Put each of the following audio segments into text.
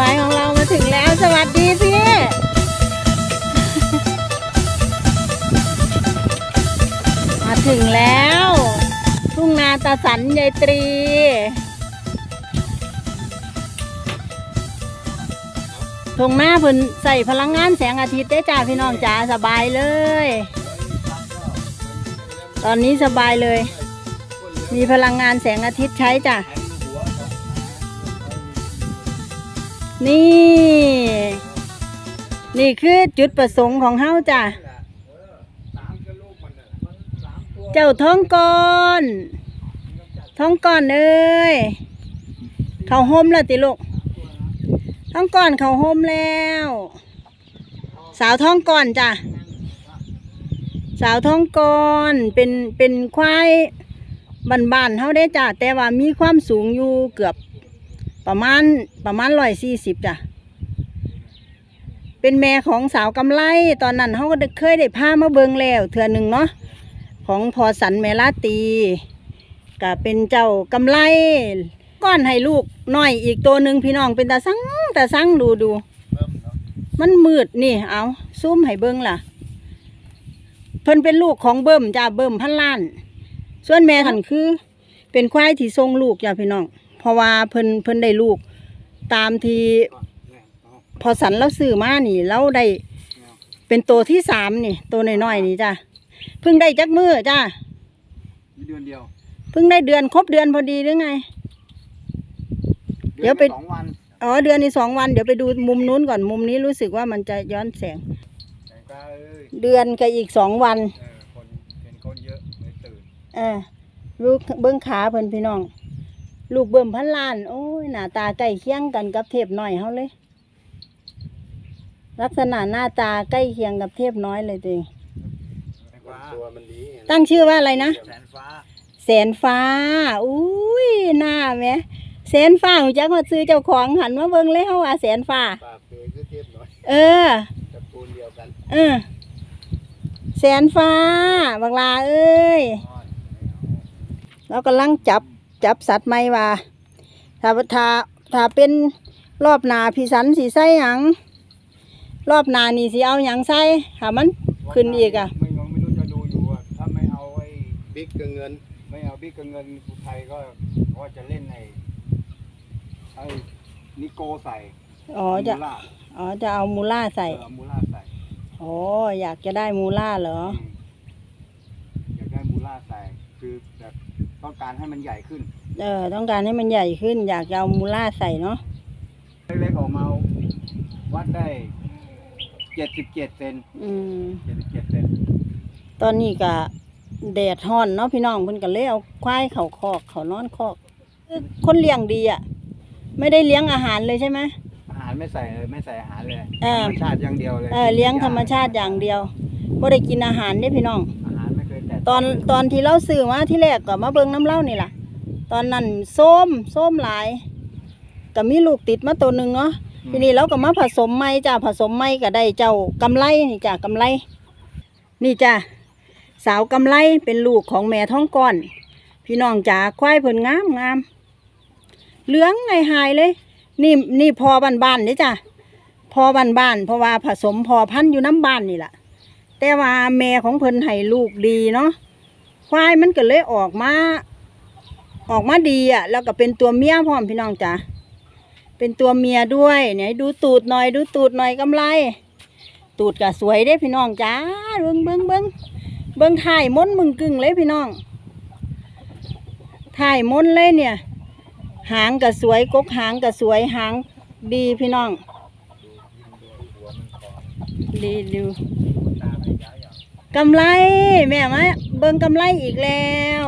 หมายของเรามาถึงแล้ว สวัสดีพี่ มาถึงแล้ว ทุ่งนาตาสันยายตรี ทงหน้าเพิ่นใส่พลังงานแสงอาทิตย์ได้จ้าพี่น้องจ๋าสบายเลย ตอนนี้สบายเลย มีพลังงานแสงอาทิตย์ใช้จ้ะ นี่ นี่คือจุดประสงค์ของเฮาจ้ะ เจ้าท้องก่อนท้องก่อนเอ้ยเขาห่มแล้วติลูกท้องก่อนเขาห่มแล้ว สาวท้องก่อนจ้ะ สาวท้องก่อนเป็นเป็นควายบ้านๆเฮาได้จ้ะแต่ว่ามีความสูงอยู่เกือบ ประมาณประมาณร้อยสี่สิบจ้ะ เป็นแม่ของสาวกำไลตอนนั้นเขาก็เคยได้พามาเบิงแล้วเถื่อหนึ่งเนาะของพอสันแมลาตีก็เป็นเจ้ากำไลก้อนให้ลูกน้อยอีกตัวหนึ่งพี่น้องเป็นตาสังตาสังดูดูมันมืดนี่เอาซูมให้เบิงล่ะ เพิ่นเป็นลูกของเบิ่มจ้าเบิ่มพันล้าน ส่วนแม่ขันคือ เป็นควายที่ทรงลูกจ้าพี่น้อง เพราะว่าเพิ่นเพิ่นได้ลูก ตามที่พอสันเราซื้อมานี่เราได้เป็นตัวที่สามนี่ ตัวน้อยๆนี่จ้ะเพิ่งได้จักมือจ้าเดือนเดียวเพิ่งได้เดือนครบเดือนพอดีหรือไง เดี๋ยวไปสองวันอ๋อเดือนนี้สองวันเดี๋ยวไปดูมุมนู้นก่อนมุมนี้รู้สึกว่ามันจะย้อนแสงแต่ก็เอ้ยเดือนกับอีกสองวันเออคนเห็นคนเยอะเลยตื่นเออลูกเบิ้งขาเพิ่นพี่น้อง ลูกเบิ่มพันล้าน โอ้ยหน้าตาใกล้เคียงกันกับเทพน้อยเฮาเลย ลักษณะหน้าตาใกล้เคียงกับเทพน้อยเลยจริงแสนฟ้าตัวมันดีตั้งชื่อว่าอะไรนะแสนฟ้าแสนฟ้าอุ้ยหน้าแหม่แสนฟ้าหูจักมาซื้อเจ้าของหันมาเบิ่งเลยเฮาว่าแสนฟ้าปากเคยคือเทียบน้อยเออตระกูลเดียวกันเออแสนฟ้าบักลาเอ้ยเรากำลังจับ จับสัตว์ไม่ว่าถ้าถ้าถ้าเป็นรอบหนาพี่สันสีใส่หยังรอบหนานี่สิเอาหยังใส่ถ้ามันขึ้นอีกอะไม่รู้ไม่รู้จะดูอยู่อะถ้าไม่เอาไอ้บิ๊กกับเงิน ไม่เอาบิ๊กกับเงินอุทัยก็ว่าจะเล่นไอ้ไอ้นิโกใส่อ๋อจะมูล่าอ๋อจะเอามูล่าใส่เออมูล่าใส่อ๋ออยากจะได้มูล่าเหรอมอยากได้มูล่าใส่ คือแบบ ต้องการให้มันใหญ่ขึ้น เออ ต้องการให้มันใหญ่ขึ้น อยากจะเอามูล่าใส่เนาะเล็กๆออกมาวัดได้เจ็ดสิบเจ็ดเซนอืมเจ็ดสิบเจ็ดเซนตอนนี้ก็แดดฮ้อนเนาะพี่น้องเพิ่นก็เลยเอาควายเขาคอกเขานอนคอกคือคนเลี้ยงดีอะ ไม่ได้เลี้ยงอาหารเลยใช่ไหม อาหารไม่ใส่เลยไม่ใส่อาหารเลยเออธรรมชาติอย่างเดียวเลยเออเลี้ยงธรรมชาติอย่างเดียวบ่ได้กินอาหารเด้พี่น้อง ตะตอนตอนที่เราซื้อมาที่แรกก็มาเบิ่งน้ำเล่านี่ล่ะ ตอนนั้นส้มส้มหลายก็มีลูกติดมาตัวหนึ่งเนาะทีนี้เราก็มาผสมไม้จ้าผสมไม้ก็ได้เจ้ากำไรนี่จ้ากำไรนี่จ้าสาวกำไรเป็นลูกของแม่ท้องก้อน พี่น้องจ๋าควายเพิ่นงามงามเหลืองไงหายเลย นี่นี่พอบ้านบ้านๆนี่จ้ะพอบ้านบ้านๆเพราะว่าผสมพอพันธุ์อยู่น้ำบ้านนี่แหละแต่ว่าแม่ของเพิ่นให้ลูกดีเนาะ ควายมันก็เลยออกมา ออกมาดีอะ แล้วก็เป็นตัวเมียพร้อมพี่น้องจ๋าเป็นตัวเมียด้วยเนี่ยดูตูดหน่อย ดูตูดหน่อยกำไร ตูดก็สวยเด้พี่น้องจ้าเบิ้งเบิ้งเบิ้งเบิ้งถ่ายม้นมึงกึ่งเลยพี่น้องถ่ายม้นเลยเนี่ย หางก็สวยกกหางก็สวยหางดีพี่น้อง ดีดูกำไรแม่ไหม เบิ่งกำไรอีกแล้ว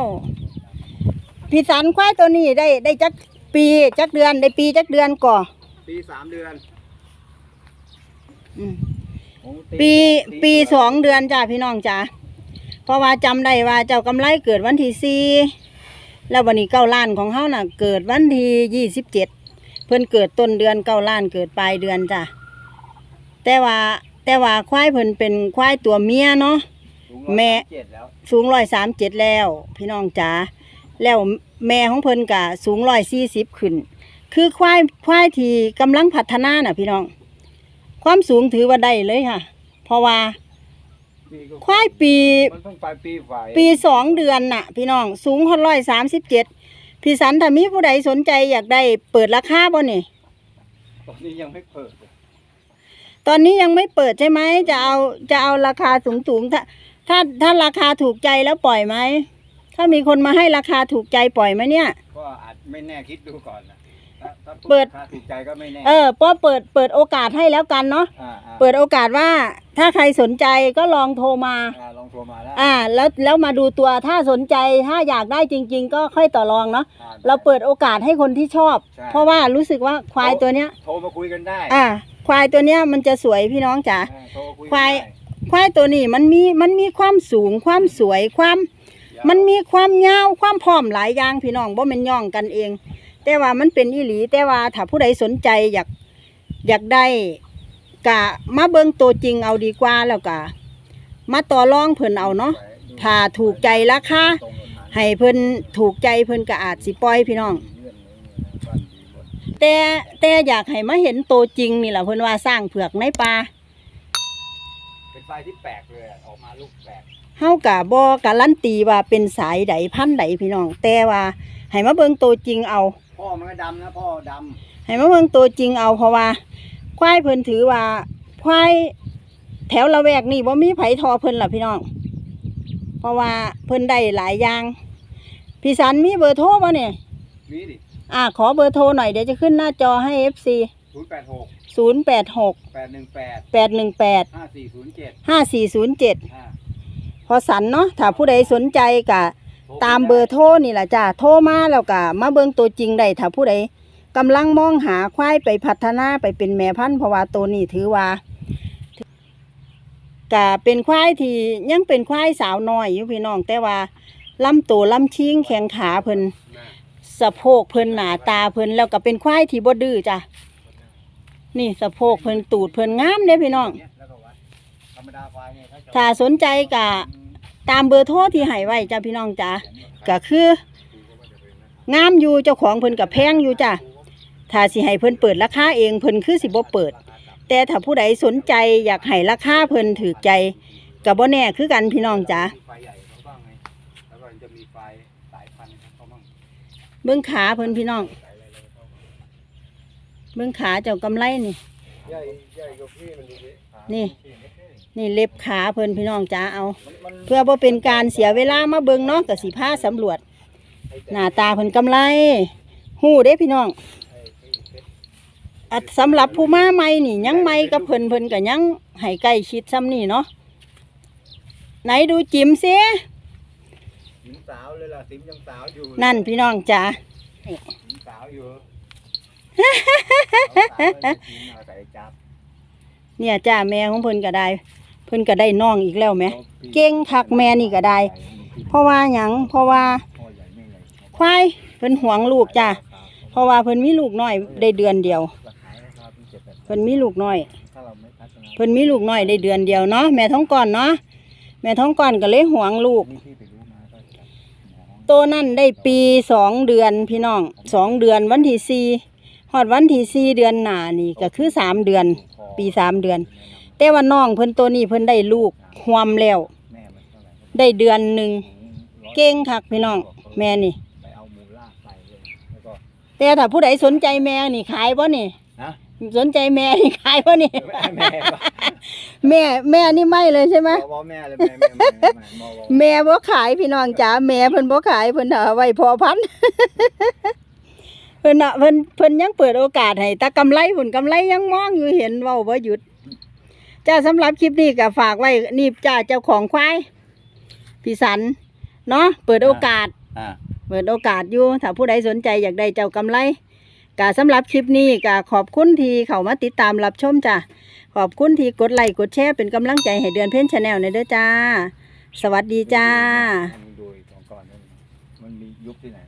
พี่สันควายตัวนี้ได้ได้จักปีจักเดือนได้ปีจักเดือนก่อปีสามเดือนอืมโอ้ปีปีสองเดือนจ้าพี่น้องจ้าเพราะว่าจำได้ว่าเจ้ากำไรเกิดวันที่สี่แล้ววันนี้เก้าล้านของเขาน่ะ เกิดวันที่ยี่สิบเจ็ดเพิ่นเกิดต้นเดือนเก้าล้านเกิดปลายเดือนจ้าแต่ว่าแต่ว่าควายเพิ่นเป็นควายตัวเมียเนาะสูงแม่เจ็ดแล้ว สูงร้อยสามเจ็ดแล้ว พี่น้องจ๋าแล้วแม่ของเพิ่นกะสูงร้อยสี่สิบขึ้น คือควายควายที่กำลังพัฒนาน่ะ พี่น้อง ความสูงถือว่าได้เลยค่ะ เพราะว่าปีก็ควายปี มันเพิ่งปลายปีฝ่ายปีสองเดือนน่ะ พี่น้อง สูงหร้อยสามสิบเจ็ดพี่สันถ้ามีผู้ใดสนใจอยากได้เปิดราคาบ่นี่ตอนนี้ยังไม่เปิดเลยตอนนี้ยังไม่เปิดใช่ไหมจะเอาจะเอาราคาสูงสูงๆถ้า ถ้าถ้าราคาถูกใจแล้วปล่อยไหม ถ้ามีคนมาให้ราคาถูกใจปล่อยไหมเนี่ย ก็อาจไม่แน่คิดดูก่อนนะถ้าถ้าเปิดถ้าถูกใจก็ไม่แน่เออป้อเปิดเปิดโอกาสให้แล้วกันเนาะอ่าอ่าเปิดโอกาสว่าถ้าใครสนใจก็ลองโทรมา อ่าลองโทรมาแล้วอ่า แล้วแล้วมาดูตัวถ้าสนใจถ้าอยากได้จริง ๆ ก็ค่อยต่อรองเนาะ อ่ เราเปิดโอกาสให้คนที่ชอบ ใช่ เพราะว่ารู้สึกว่าควายตัวเนี้ย โทรมาคุยกันได้อ่า ควายตัวเนี้ยมันจะสวยพี่น้องจ๋า อ่าโทรมาคุยควายกันได้ ควายตัวนี้มันมีมันมีความสูงความสวยความ มันมีความยาวความพร้อมหลายอย่างพี่น้องบ่แม่นย่องกันเอง แต่ว่ามันเป็นอีหลี แต่ว่าถ้าผู้ใดสนใจอยากอยากได้กะมาเบิ่งตัวจริงเอาดีกว่าแล้วกะมาต่อรองเพิ่นเอาเนาะถ้าถูกใจราคาตรงกับทางให้เพิ่นถูกใจเพิ่นก็อาจสิปล่อยพี่น้องเลื่อนเลยเนี่ยนะบ้านดีหมดแต่แต่อยากให้มาเห็นตัวจริงนี่แหละเพิ่นว่าสร้างเผือกในป่า เป็นไฟที่แปลกเลยอะออกมาลูกแปลกเฮากะบ่การันตีว่าเป็นสายใดพันธุ์ใดพี่น้อง แต่ว่าให้มาเบิ่งตัวจริงเอา พ่อมันก็ดำนะพ่อดให้มาเบิ่งตัวจริงเอาเพราะว่า ควายเพิ่นถือว่า ควายแถวละแวกนี่บ่มีไผทอเพิ่นล่ะพี่น้อง เพราะว่าเพิ่นได้หลายอย่าง พี่สันมีเบอร์โทรบ่เนี่ยำมีดิอ่าขอเบอร์โทรหน่อยเดี๋ยวจะขึ้นหน้าจอให้ FC ศูนย์แปดหก 086แปดหนึ่งแปด818ห้าสี่ศูนย์เจ็ด5407อ่าพอสันเนาะถ้าผู้ใดสนใจกะ โทตามเบอร์โทรนี่แหละจ้าโทรมาแล้วก็มาเบิ่งตัวจริงได้ถ้าผู้ใดกำลังมองหาควายไปพัฒนาไปเป็นแม่พันธุ์เพราะว่าตัวนี้ถือว่าก็เป็นควายที่ยังเป็นควายสาวน้อยอยู่พี่น้อง แต่ว่าลำตัวลำชิงแข็งขาเพิ่นสะโพกเพิ่นหนาตาเพิ่นแล้วก็เป็นควายที่บ่ดื้อจ้ะ นี่สะโพกเพิ่นตูดเพิ่นงามเด้พี่น้องเนี่ยแล้วก็วัดธรรมดาไฟเนี่ยถ้าจะถ้าสนใจก็ตามเบอร์โทรที่ให้ไว้จ้ะพี่น้องจ้ะก็คืองามอยู่เจ้าของเพิ่นกับแพงอยู่จ้ะถ้าสิให้เพิ่นเปิดราคาเองเพิ่นคือสิบ่เปิด แต่ถ้าผู้ใดสนใจอยากให้ราคาเพิ่นถือใจก็บ่แน่คือกันพี่น้องจ้ะมีไฟใหญ่เขาบ้างไงแล้วก็จะมีไฟสายพันธุ์ของเขาบ้างเบิ่งขาเพิ่นพี่น้อง เบิ่งขาเจ้ากำไรนี่ ใหญ่ใหญ่กว่าพี่มันดูดินี่ นี่เล็บขาเพิ่นพี่น้องจ้าเอา มันมันเพื่อบ่เป็นการเสียเวลามาเบิ่งเนาะก็สิพาสำรวจ หน้าตาเพิ่นกำไรหู้เด้พี่น้องอัดสำหรับผู้มาใหม่นี่ ยังใหม่กับเพิ่นเพิ่นก็ยังให้ใกล้ชิดซ้ำนี่เนาะไหนดูจิ๋มซิหญิงสาวเลยล่ะสิมยังสาวอยู่นั่นพี่น้องจ้า หญิงสาวอยู่ ใส่จับเนี่ยจ้าแม่ของเพิ่นก็ได้ เพิ่นก็ได้น้องอีกแล้วแหม เก่งคักแม่นี่ก็ได้ เพราะว่าหยังเพราะว่าไม่ใหญ่ควายเพิ่นหวงลูกจ้าเพราะว่าเพิ่นมีลูกน้อยได้เดือนเดียว เพิ่นมีลูกน้อย เพิ่นมีลูกน้อยได้เดือนเดียวเนาะแม่ท้องก่อนเนาะแม่ท้องก่อนก็เลยหวงลูกโตนั่นได้ปีสองเดือนพี่น้องสองเดือนวันที่สี่ ฮอดวันที่สี่เดือนหน้านี่ก็คือสามเดือน ปีสามเดือน แต่ว่าน้องเพิ่นตัวนี้เพิ่นได้ลูกหวมแล้วแม่มันเท่าไหร่ได้เดือนหนึ่งเก่งคักพี่น้อง แม่นี่ไปเอามูลากไปเลยแล้วก็แต่ถ้าผู้ใดสนใจแม่นี่ขายบ่นี่ฮะสนใจแม่นี่ขายบ่นี่แม่ปะแม่แม่นี่ไม่เลยใช่ไหมบอแม่เลยแม่แม่แม่แม่บอบอแม่บ่ขายพี่น้องจ๋าแม่เพิ่นบ่ขายเพิ่นเอาไว้พอพันธุ์ เพิ่นน่ะเพิ่นเพิ่นยังเปิดโอกาสให้แต่กำไรผลกำไรยังมองอยู่เห็นเว้าบ่หยุด จ้าสำหรับคลิปนี้ก็ฝากไว้นี่จ้าเจ้าของควายพี่สันเนาะเปิดโอกาส อ่า เปิดโอกาสอยู่ถ้าผู้ใดสนใจอยากได้เจ้ากำไรก็สำหรับคลิปนี้ก็ขอบคุณที่เข้ามาติดตามรับชมจ้ะ ขอบคุณที่กดไลค์กดแชร์เป็นกำลังใจให้เดือนเพ่นชาแนลในเด้อจ้า สวัสดีจ้าดูอีกสองก่อนนั่นมันมียุบที่ไหน